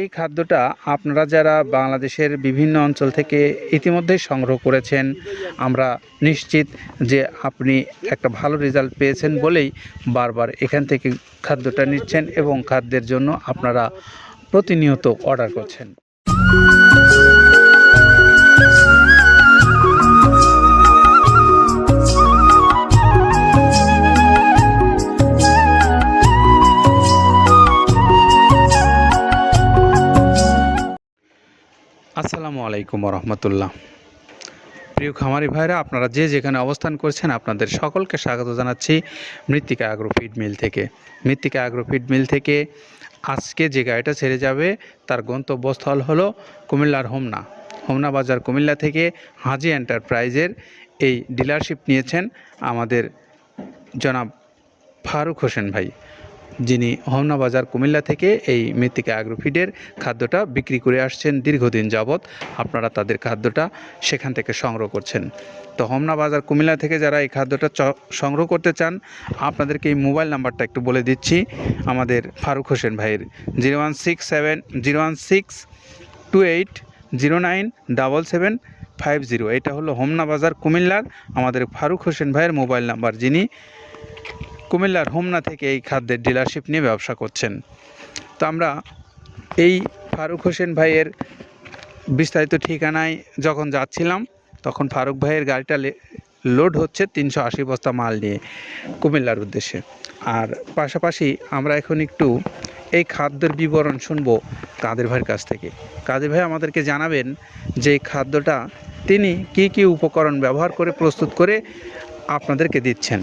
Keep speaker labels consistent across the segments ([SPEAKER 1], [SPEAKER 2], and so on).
[SPEAKER 1] এই খাদ্যটা আপনারা যারা বাংলাদেশের বিভিন্ন অঞ্চল থেকে ইতিমধ্যেই সংগ্রহ করেছেন, আমরা নিশ্চিত যে আপনি একটা ভালো রেজাল্ট পেয়েছেন বলেই বারবার এখান থেকে খাদ্যটা নিচ্ছেন এবং খাদ্যের জন্য আপনারা প্রতিনিয়ত অর্ডার করছেন। আসসালামু আলাইকুম রহমতুল্লাহ প্রিয় খামারি ভাইরা, আপনারা যে যেখানে অবস্থান করছেন, আপনাদের সকলকে স্বাগত জানাচ্ছি মৃত্তিকা আগ্রো ফিড মিল থেকে। মৃত্তিকা আগ্রো ফিড মিল থেকে আজকে যে গাড়িটা ছেড়ে যাবে, তার গন্তব্যস্থল হলো কুমিল্লার হোমনা। হোমনা বাজার কুমিল্লা থেকে হাজি এন্টারপ্রাইজের এই ডিলারশিপ নিয়েছেন আমাদের জনাব ফারুক হোসেন ভাই। যিনি হোমনা বাজার কুমিল্লা থেকে এই মৃত্তিকা অ্যাগ্রোফিডের খাদ্যটা বিক্রি করে আসছেন দীর্ঘদিন যাবৎ। আপনারা তাদের খাদ্যটা সেখান থেকে সংগ্রহ করছেন। তো হোমনা বাজার কুমিল্লা থেকে যারা এই খাদ্যটা সংগ্রহ করতে চান, আপনাদেরকে এই মোবাইল নাম্বারটা একটু বলে দিচ্ছি। আমাদের ফারুক হোসেন ভাইয়ের zero one six seven, zero one six, two eight, zero nine, double seven, five zero. এটা হলো হোমনা বাজার কুমিল্লার আমাদের ফারুক হোসেন ভাইয়ের মোবাইল নাম্বার, যিনি কুমিল্লার হোমনা থেকে এই খাদ্যের ডিলারশিপ নিয়ে ব্যবসা করছেন। তো আমরা এই ফারুক হোসেন ভাইয়ের বিস্তারিত ঠিকানায় যখন যাচ্ছিলাম, তখন ফারুক ভাইয়ের গাড়িটা লোড হচ্ছে তিনশো আশি বস্তা মাল নিয়ে কুমিল্লার উদ্দেশ্যে। আর পাশাপাশি আমরা এখন একটু এই খাদ্যের বিবরণ শুনব কাদের ভাইয়ের কাছ থেকে। কাদের ভাই আমাদেরকে জানাবেন যে খাদ্যটা তিনি কি কি উপকরণ ব্যবহার করে, প্রস্তুত করে আপনাদেরকে দিচ্ছেন।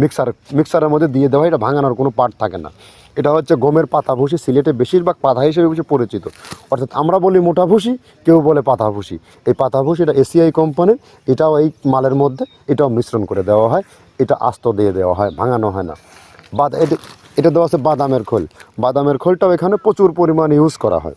[SPEAKER 2] মিক্সার মিক্সারের মধ্যে দিয়ে দেওয়া এটা ভাঙানোর কোনো পার্ট থাকে না। এটা হচ্ছে গমের পাতা ভুসি সিলেটে বেশিরভাগ পাতা হিসেবে বেশি পরিচিত। অর্থাৎ আমরা বলি মোটা ভুসি কেউ বলে পাতা ভুসি এই পাতা ভুসি এটা এসিআই কোম্পানির এটাও এই মালের মধ্যে, এটাও মিশ্রণ করে দেওয়া হয়, এটা আস্ত দিয়ে দেওয়া হয়, ভাঙানো হয় না। বাদ এটা এটা দেওয়া আছে বাদামের খোল। বাদামের খোলটাও এখানে প্রচুর পরিমাণে ইউজ করা হয়।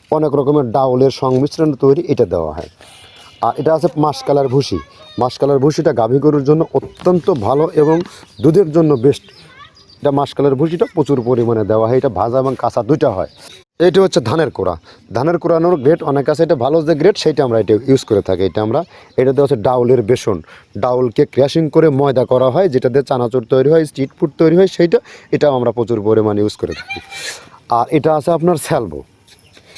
[SPEAKER 2] অনেক রকমের ডাউলের সংমিশ্রণ তৈরি এটা দেওয়া হয়। আর এটা আছে মাসকালার ভুসি। মাসকালার ভুসিটা গাভী গরুর জন্য অত্যন্ত ভালো এবং দুধের জন্য বেস্ট এটা মাসকালার ভুসিটা প্রচুর পরিমাণে দেওয়া হয়। এটা ভাজা এবং কাঁচা দুইটা হয়। এটা হচ্ছে ধানের কোড়া। ধানের কোড়ানোর গ্রেড অনেক আছে। এটা ভালো যে গ্রেড সেইটা আমরা এটা ইউজ করে থাকি। এটা আমরা এটা দেওয়া হচ্ছে ডাউলের বেসন। ডাউলকে ক্র্যাশিং করে ময়দা করা হয়, যেটা দিয়ে চানাচুর তৈরি হয় স্ট্রিট ফুড তৈরি হয়, সেইটা এটাও আমরা প্রচুর পরিমাণে ইউজ করে থাকি। আর এটা আছে আপনার স্যালবো।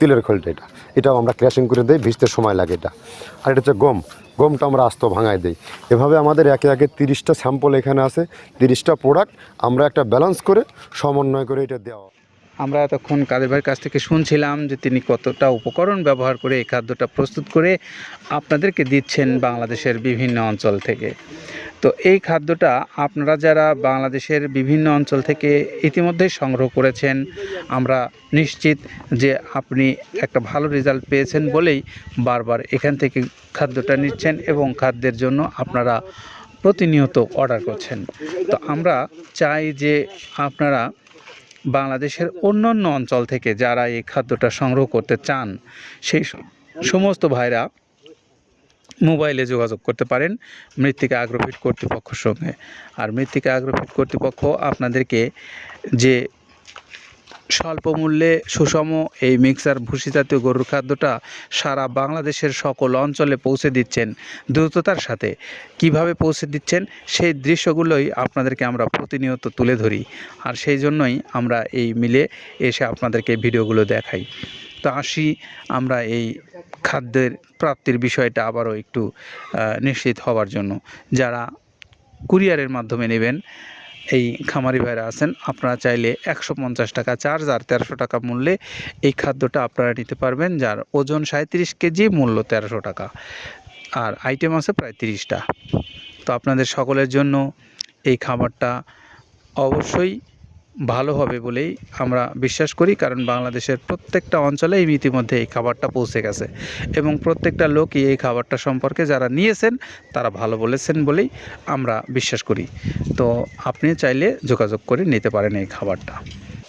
[SPEAKER 2] তিলের খোলটা এটা। এটাও আমরা ক্র্যাশিং করে দিই, ভিজতে সময় লাগে এটা। আর এটা হচ্ছে গম। গমটা আমরা আস্ত ভাঙায় দিই। এভাবে আমাদের একে একে তিরিশটা স্যাম্পল এখানে আছে, তিরিশটা প্রোডাক্ট আমরা একটা ব্যালেন্স করে সমন্বয় করে এটা দেওয়া
[SPEAKER 1] আমরা এতক্ষণ কাদের ভাইয়ের কাছ থেকে শুনছিলাম যে তিনি কতটা উপকরণ ব্যবহার করে এই খাদ্যটা প্রস্তুত করে আপনাদেরকে দিচ্ছেন বাংলাদেশের বিভিন্ন অঞ্চল থেকে। তো এই খাদ্যটা আপনারা যারা বাংলাদেশের বিভিন্ন অঞ্চল থেকে ইতিমধ্যেই সংগ্রহ করেছেন, আমরা নিশ্চিত যে আপনি একটা ভালো রেজাল্ট পেয়েছেন বলেই বারবার এখান থেকে খাদ্যটা নিচ্ছেন এবং খাদ্যের জন্য আপনারা প্রতিনিয়ত অর্ডার করছেন। তো আমরা চাই যে আপনারা বাংলাদেশের অন্যান্য অঞ্চল থেকে যারা এই খাদ্যটা সংগ্রহ করতে চান, সেই সমস্ত ভাইরা মোবাইলে যোগাযোগ করতে পারেন মৃত্তিকা আগ্রোফিট কর্তৃপক্ষের সঙ্গে। আর মৃত্তিকা আগ্রোফিট কর্তৃপক্ষ আপনাদেরকে যে স্বল্প মূল্যে সুষম এই মিক্সার ভুসি জাতীয় গরুর খাদ্যটা সারা বাংলাদেশের সকল অঞ্চলে পৌঁছে দিচ্ছেন দ্রুততার সাথে। কীভাবে পৌঁছে দিচ্ছেন? সেই দৃশ্যগুলোই আপনাদেরকে আমরা প্রতিনিয়ত তুলে ধরি। আর সেই জন্যই আমরা এই মিলে এসে আপনাদেরকে ভিডিওগুলো দেখাই। তো আসি আমরা এই খাদ্যের প্রাপ্তির বিষয়টা আবারও একটু নিশ্চিত হওয়ার জন্য। যারা কুরিয়ারের মাধ্যমে নেবেন এই খামারি ভাইরা আছেন, আপনারা চাইলে একশো পঞ্চাশ টাকা চার্জ আর তেরোশো টাকা মূল্যে এই খাদ্যটা আপনারা নিতে পারবেন, যার ওজন সাঁত্রিশ কেজি, মূল্য তেরোশো টাকা। আর আইটেম আছে প্রায় তিরিশটা। তো আপনাদের সকলের জন্য এই খাবারটা অবশ্যই ভালো হবে বলেই আমরা বিশ্বাস করি, কারণ বাংলাদেশের প্রত্যেকটা অঞ্চলে ইতিমধ্যে এই খাবারটা পৌঁছে গেছে। এবং প্রত্যেকটা লোকই এই খাবারটা সম্পর্কে যারা নিয়েছেন, তারা ভালো বলেছেন বলেই আমরা বিশ্বাস করি। তো আপনি চাইলে যোগাযোগ করে নিতে পারেন এই খাবারটা।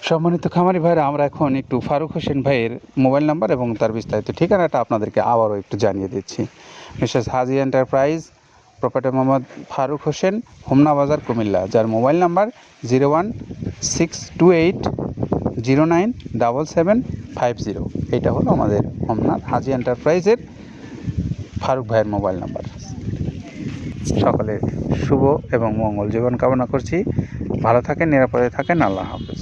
[SPEAKER 1] সম্মানিত খামারি ভাইরা, আমরা এখন একটু ফারুক হোসেন ভাইয়ের মোবাইল নাম্বার এবং তার বিস্তারিত ঠিকানাটা আপনাদেরকে আবারও একটু জানিয়ে দিচ্ছি। Mrs Haji enterprise property Mohammad Faruk Hossain, Homna Bazar Comilla, যার mobile number zero one six two eight zero nine double seven five zero. এটা হলো আমাদের হোমনা হাজি এন্টারপ্রাইজের ফারুক ভাইয়ের মোবাইল নাম্বার। সকলে শুভ এবং মঙ্গল জীবন কামনা করছি। ভালো থাকেন, নিরাপদে থাকেন, আল্লাহ হাফেজ।